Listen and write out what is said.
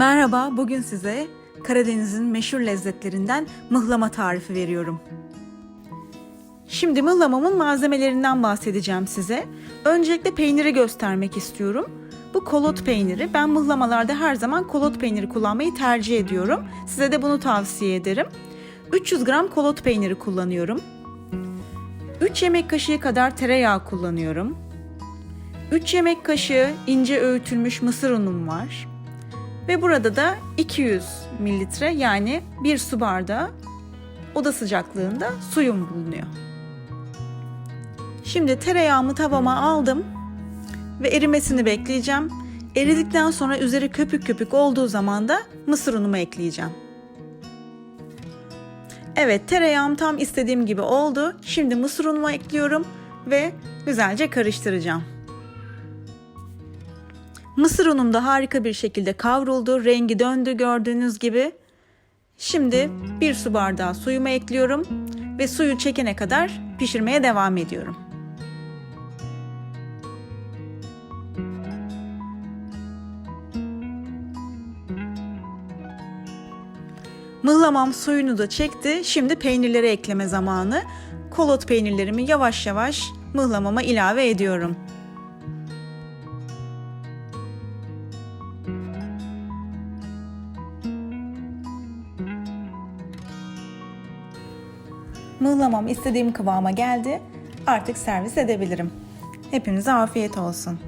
Merhaba, bugün size Karadeniz'in meşhur lezzetlerinden mıhlama tarifi veriyorum. Şimdi mıhlamamın malzemelerinden bahsedeceğim size. Öncelikle peyniri göstermek istiyorum. Bu kolot peyniri. Ben mıhlamalarda her zaman kolot peyniri kullanmayı tercih ediyorum. Size de bunu tavsiye ederim. 300 gram kolot peyniri kullanıyorum. 3 yemek kaşığı kadar tereyağı kullanıyorum. 3 yemek kaşığı ince öğütülmüş mısır unum var. Ve burada da 200 mililitre yani bir su bardağı oda sıcaklığında suyum bulunuyor. Şimdi tereyağımı tavama aldım ve erimesini bekleyeceğim. Eridikten sonra üzeri köpük köpük olduğu zaman da mısır unumu ekleyeceğim. Evet tereyağım tam istediğim gibi oldu. Şimdi mısır unumu ekliyorum ve güzelce karıştıracağım. Mısır unum da harika bir şekilde kavruldu. Rengi döndü gördüğünüz gibi. Şimdi bir su bardağı suyumu ekliyorum ve suyu çekene kadar pişirmeye devam ediyorum. Mıhlamam suyunu da çekti. Şimdi peynirleri ekleme zamanı. Kolot peynirlerimi yavaş yavaş mıhlamama ilave ediyorum. Mıhlamam istediğim kıvama geldi. Artık servis edebilirim. Hepinize afiyet olsun.